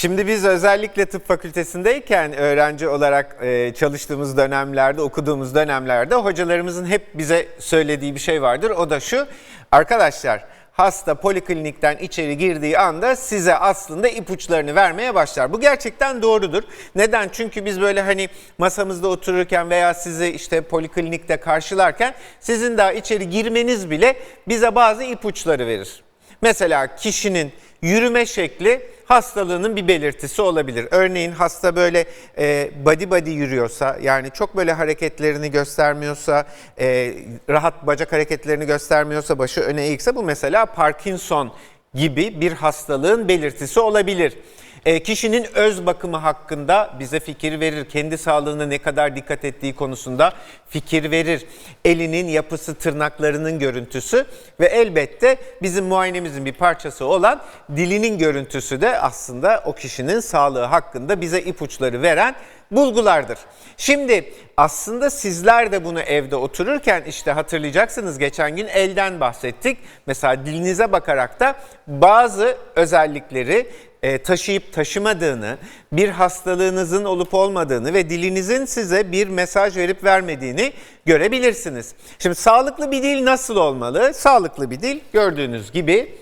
Şimdi biz özellikle tıp fakültesindeyken öğrenci olarak e, çalıştığımız dönemlerde, okuduğumuz dönemlerde hocalarımızın hep bize söylediği bir şey vardır. O da şu, arkadaşlar hasta poliklinikten içeri girdiği anda size aslında ipuçlarını vermeye başlar. Bu gerçekten doğrudur. Neden? Çünkü biz böyle hani masamızda otururken veya sizi işte poliklinikte karşılarken sizin daha içeri girmeniz bile bize bazı ipuçları verir. Mesela kişinin yürüme şekli hastalığının bir belirtisi olabilir. Örneğin hasta böyle e, body body yürüyorsa yani çok böyle hareketlerini göstermiyorsa, e, rahat bacak hareketlerini göstermiyorsa, başı öne eğikse bu mesela Parkinson gibi bir hastalığın belirtisi olabilir. E, kişinin öz bakımı hakkında bize fikir verir. Kendi sağlığına ne kadar dikkat ettiği konusunda fikir verir. Elinin yapısı, tırnaklarının görüntüsü ve elbette bizim muayenemizin bir parçası olan dilinin görüntüsü de aslında o kişinin sağlığı hakkında bize ipuçları veren bulgulardır. Şimdi aslında sizler de bunu evde otururken işte hatırlayacaksınız geçen gün elden bahsettik. Mesela dilinize bakarak da bazı özellikleri e, taşıyıp taşımadığını, bir hastalığınızın olup olmadığını ve dilinizin size bir mesaj verip vermediğini görebilirsiniz. Şimdi sağlıklı bir dil nasıl olmalı? Sağlıklı bir dil gördüğünüz gibi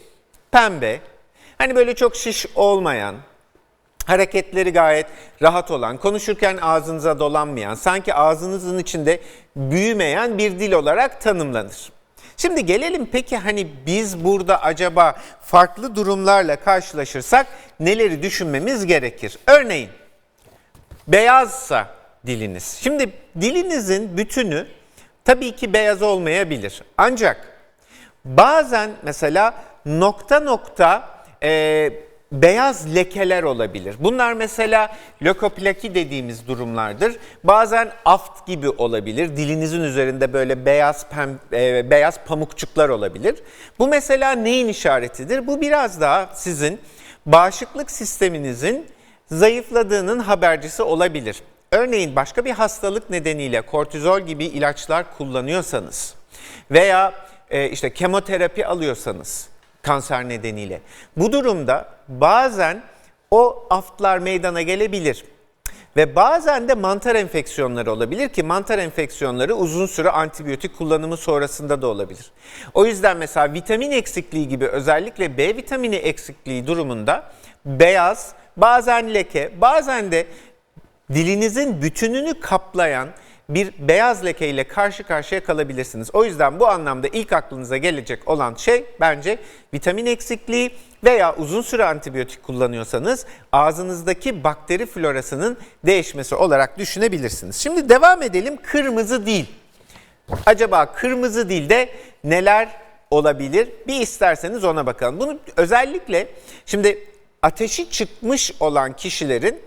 pembe, hani böyle çok şiş olmayan, hareketleri gayet rahat olan, konuşurken ağzınıza dolanmayan, sanki ağzınızın içinde büyümeyen bir dil olarak tanımlanır. Şimdi gelelim peki hani biz burada acaba farklı durumlarla karşılaşırsak neleri düşünmemiz gerekir? Örneğin beyazsa diliniz. Şimdi dilinizin bütünü tabii ki beyaz olmayabilir. Ancak bazen mesela nokta nokta e, beyaz lekeler olabilir. Bunlar mesela lökoplaki dediğimiz durumlardır. Bazen aft gibi olabilir. Dilinizin üzerinde böyle beyaz pem, e, beyaz pamukçuklar olabilir. Bu mesela neyin işaretidir? Bu biraz daha sizin bağışıklık sisteminizin zayıfladığının habercisi olabilir. Örneğin başka bir hastalık nedeniyle kortizol gibi ilaçlar kullanıyorsanız veya e, işte kemoterapi alıyorsanız kanser nedeniyle. Bu durumda bazen o aftlar meydana gelebilir. Ve bazen de mantar enfeksiyonları olabilir ki mantar enfeksiyonları uzun süre antibiyotik kullanımı sonrasında da olabilir. O yüzden mesela vitamin eksikliği gibi özellikle B vitamini eksikliği durumunda beyaz, bazen leke, bazen de dilinizin bütününü kaplayan bir beyaz leke ile karşı karşıya kalabilirsiniz. O yüzden bu anlamda ilk aklınıza gelecek olan şey bence vitamin eksikliği veya uzun süre antibiyotik kullanıyorsanız ağzınızdaki bakteri florasının değişmesi olarak düşünebilirsiniz. Şimdi devam edelim kırmızı dil. Acaba kırmızı dilde neler olabilir? Bir isterseniz ona bakalım. Bunu özellikle şimdi ateşi çıkmış olan kişilerin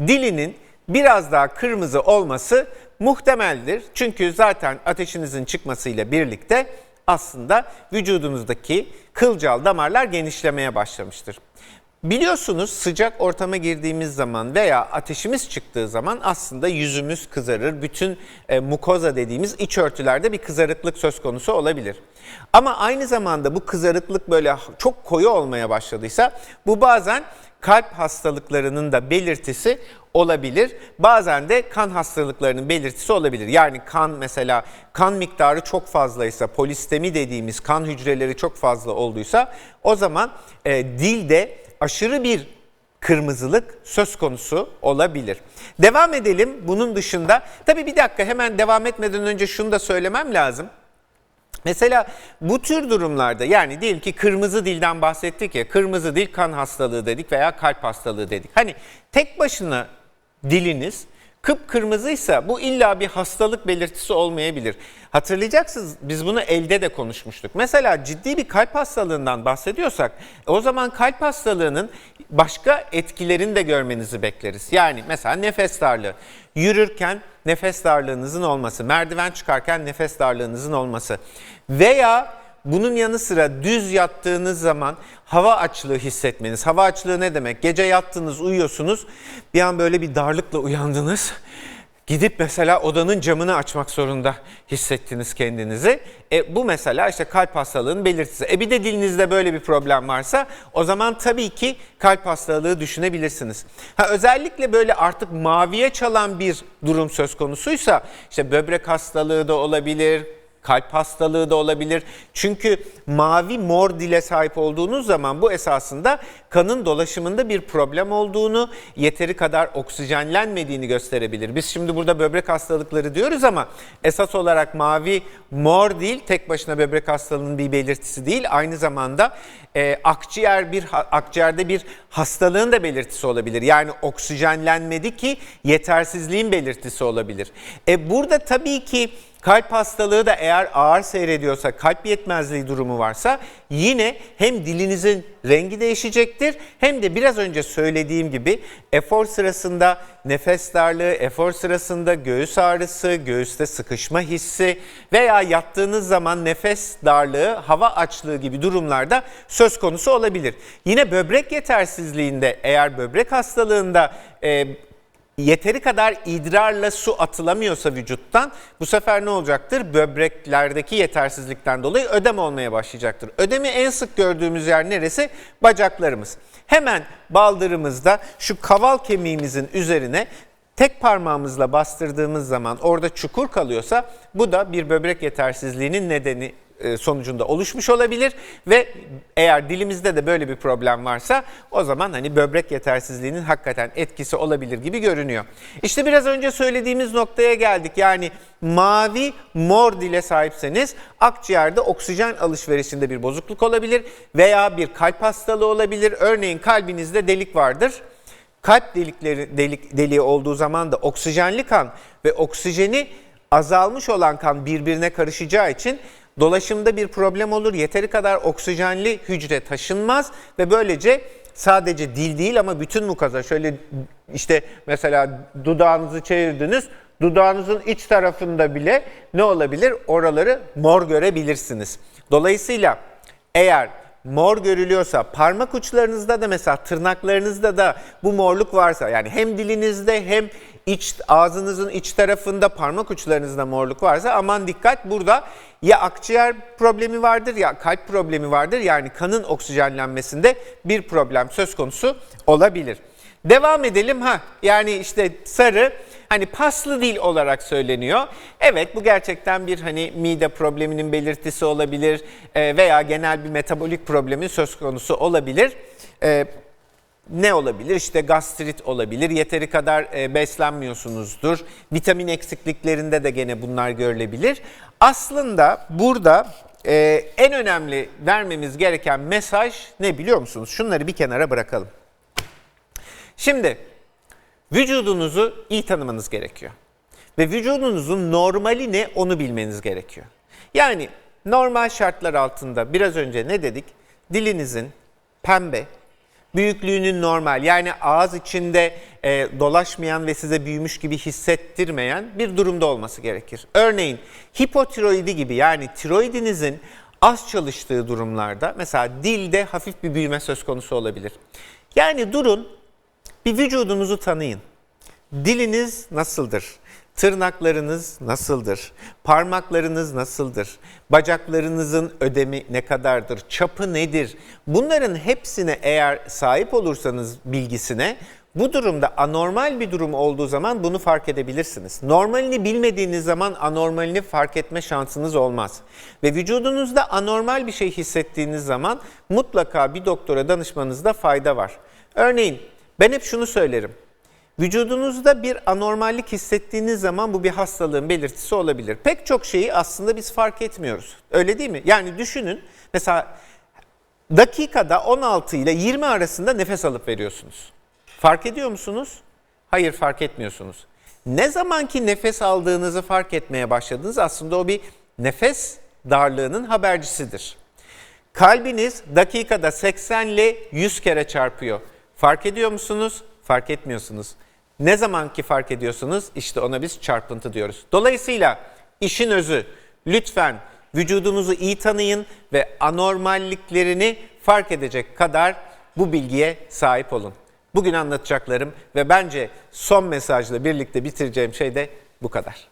dilinin biraz daha kırmızı olması muhtemeldir. Çünkü zaten ateşinizin çıkmasıyla birlikte aslında vücudunuzdaki kılcal damarlar genişlemeye başlamıştır. Biliyorsunuz sıcak ortama girdiğimiz zaman veya ateşimiz çıktığı zaman aslında yüzümüz kızarır. Bütün e, mukoza dediğimiz iç örtülerde bir kızarıklık söz konusu olabilir. Ama aynı zamanda bu kızarıklık böyle çok koyu olmaya başladıysa bu bazen kalp hastalıklarının da belirtisi olabilir. Bazen de kan hastalıklarının belirtisi olabilir. Yani kan mesela kan miktarı çok fazlaysa, polistemi dediğimiz kan hücreleri çok fazla olduysa o zaman e, dilde aşırı bir kırmızılık söz konusu olabilir. Devam edelim bunun dışında. Tabii bir dakika hemen devam etmeden önce şunu da söylemem lazım. Mesela bu tür durumlarda yani diyelim ki kırmızı dilden bahsettik ya kırmızı dil kan hastalığı dedik veya kalp hastalığı dedik. Hani tek başına diliniz kıpkırmızıysa bu illa bir hastalık belirtisi olmayabilir. Hatırlayacaksınız biz bunu elde de konuşmuştuk. Mesela ciddi bir kalp hastalığından bahsediyorsak o zaman kalp hastalığının başka etkilerini de görmenizi bekleriz. Yani mesela nefes darlığı, yürürken nefes darlığınızın olması, merdiven çıkarken nefes darlığınızın olması veya bunun yanı sıra düz yattığınız zaman hava açlığı hissetmeniz. Hava açlığı ne demek? Gece yattınız, uyuyorsunuz. Bir an böyle bir darlıkla uyandınız. Gidip mesela odanın camını açmak zorunda hissettiniz kendinizi. E, bu mesela işte kalp hastalığının belirtisi. E bir de dilinizde böyle bir problem varsa o zaman tabii ki kalp hastalığı düşünebilirsiniz. Ha, özellikle böyle artık maviye çalan bir durum söz konusuysa işte böbrek hastalığı da olabilir, kalp hastalığı da olabilir. Çünkü mavi mor dile sahip olduğunuz zaman bu esasında kanın dolaşımında bir problem olduğunu, yeteri kadar oksijenlenmediğini gösterebilir. Biz şimdi burada böbrek hastalıkları diyoruz ama esas olarak mavi mor değil, tek başına böbrek hastalığının bir belirtisi değil. Aynı zamanda e, akciğer bir akciğerde bir hastalığın da belirtisi olabilir. Yani oksijenlenmedi ki yetersizliğin belirtisi olabilir. E burada tabii ki Kalp hastalığı da eğer ağır seyrediyorsa, kalp yetmezliği durumu varsa yine hem dilinizin rengi değişecektir hem de biraz önce söylediğim gibi efor sırasında nefes darlığı, efor sırasında göğüs ağrısı, göğüste sıkışma hissi veya yattığınız zaman nefes darlığı, hava açlığı gibi durumlarda söz konusu olabilir. Yine böbrek yetersizliğinde eğer böbrek hastalığında yeteri kadar idrarla su atılamıyorsa vücuttan bu sefer ne olacaktır? Böbreklerdeki yetersizlikten dolayı ödem olmaya başlayacaktır. Ödemi en sık gördüğümüz yer neresi? Bacaklarımız. Hemen baldırımızda şu kaval kemiğimizin üzerine tek parmağımızla bastırdığımız zaman orada çukur kalıyorsa bu da bir böbrek yetersizliğinin nedeni sonucunda oluşmuş olabilir ve eğer dilimizde de böyle bir problem varsa o zaman hani böbrek yetersizliğinin hakikaten etkisi olabilir gibi görünüyor. İşte biraz önce söylediğimiz noktaya geldik. Yani mavi mor dile sahipseniz akciğerde oksijen alışverişinde bir bozukluk olabilir veya bir kalp hastalığı olabilir. Örneğin kalbinizde delik vardır. Kalp delikleri delik deliği olduğu zaman da oksijenli kan ve oksijeni azalmış olan kan birbirine karışacağı için Dolaşımda bir problem olur. Yeteri kadar oksijenli hücre taşınmaz ve böylece sadece dil değil ama bütün mukaza şöyle işte mesela dudağınızı çevirdiniz. Dudağınızın iç tarafında bile ne olabilir? Oraları mor görebilirsiniz. Dolayısıyla eğer mor görülüyorsa parmak uçlarınızda da mesela tırnaklarınızda da bu morluk varsa yani hem dilinizde hem iç ağzınızın iç tarafında parmak uçlarınızda morluk varsa aman dikkat burada ya akciğer problemi vardır ya kalp problemi vardır. Yani kanın oksijenlenmesinde bir problem söz konusu olabilir. Devam edelim ha yani işte sarı hani paslı dil olarak söyleniyor. Evet bu gerçekten bir hani mide probleminin belirtisi olabilir e, veya genel bir metabolik problemin söz konusu olabilir. Ne olabilir? İşte gastrit olabilir, yeteri kadar e, beslenmiyorsunuzdur. Vitamin eksikliklerinde de gene bunlar görülebilir. Aslında burada e, en önemli vermemiz gereken mesaj ne biliyor musunuz? Şunları bir kenara bırakalım. Şimdi vücudunuzu iyi tanımanız gerekiyor. Ve vücudunuzun normali ne onu bilmeniz gerekiyor. Yani normal şartlar altında biraz önce ne dedik? Dilinizin pembe, büyüklüğünün normal yani ağız içinde e, dolaşmayan ve size büyümüş gibi hissettirmeyen bir durumda olması gerekir. Örneğin hipotiroidi gibi yani tiroidinizin az çalıştığı durumlarda mesela dilde hafif bir büyüme söz konusu olabilir. Yani durun bir vücudunuzu tanıyın. Diliniz nasıldır? Tırnaklarınız nasıldır? Parmaklarınız nasıldır? Bacaklarınızın ödemi ne kadardır? Çapı nedir? Bunların hepsine eğer sahip olursanız bilgisine bu durumda anormal bir durum olduğu zaman bunu fark edebilirsiniz. Normalini bilmediğiniz zaman anormalini fark etme şansınız olmaz. Ve vücudunuzda anormal bir şey hissettiğiniz zaman mutlaka bir doktora danışmanızda fayda var. Örneğin ben hep şunu söylerim. Vücudunuzda bir anormallik hissettiğiniz zaman bu bir hastalığın belirtisi olabilir. Pek çok şeyi aslında biz fark etmiyoruz. Öyle değil mi? Yani düşünün mesela dakikada 16 ile 20 arasında nefes alıp veriyorsunuz. Fark ediyor musunuz? Hayır fark etmiyorsunuz. Ne zamanki nefes aldığınızı fark etmeye başladınız aslında o bir nefes darlığının habercisidir. Kalbiniz dakikada 80 ile 100 kere çarpıyor. Fark ediyor musunuz? Fark etmiyorsunuz. Ne zaman ki fark ediyorsunuz işte ona biz çarpıntı diyoruz. Dolayısıyla işin özü lütfen vücudunuzu iyi tanıyın ve anormalliklerini fark edecek kadar bu bilgiye sahip olun. Bugün anlatacaklarım ve bence son mesajla birlikte bitireceğim şey de bu kadar.